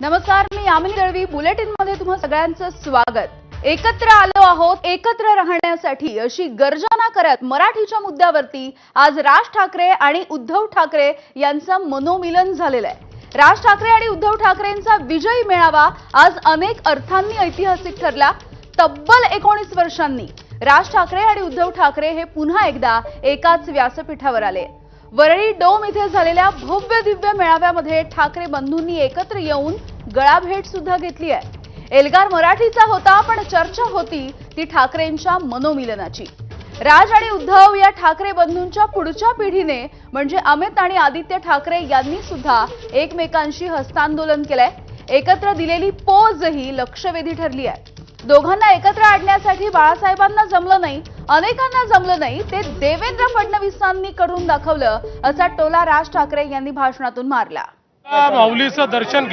नमस्कार मी यामिनी दळवी. बुलेटिनमध्ये तुम्हा सगळ्यांचं स्वागत. एकत्र आलो आहोत एकत्र राहण्यासाठी अशी गर्जना करत मराठीच्या मुद्द्यावरती आज राज ठाकरे आणि उद्धव ठाकरे यांचं मनोमिलन झालेलं आहे. राज ठाकरे आणि उद्धव ठाकरेंचा विजयी मेळावा आज अनेक अर्थांनी ऐतिहासिक ठरला. तब्बल एकोणीस वर्षांनी राज ठाकरे आणि उद्धव ठाकरे हे पुन्हा एकदा एकाच व्यासपीठावर आले. वरळी डोम इथे झालेल्या भव्य दिव्य मेळाव्यामध्ये ठाकरे बंधूंनी एकत्र येऊन गळाभेट सुद्धा घेतली आहे. एल्गार मराठीचा होता पण चर्चा होती ती ठाकरेंच्या मनोमिलनाची. राज आणि उद्धव या ठाकरे बंधूंच्या पुढच्या पिढीने म्हणजे अमित आणि आदित्य ठाकरे यांनी सुद्धा एकमेकांशी हस्तांदोलन केलंय. एकत्र दिलेली पोजही लक्षवेधी ठरली आहे. दोघांना एकत्र आणण्यासाठी बाळासाहेबांना जमलं नाही अनेकांना जमलं नाही ते देवेंद्र फडणवीसांनी करून दाखवलं असा टोला राज ठाकरे यांनी भाषणातून मारला. माऊलीचं दर्शन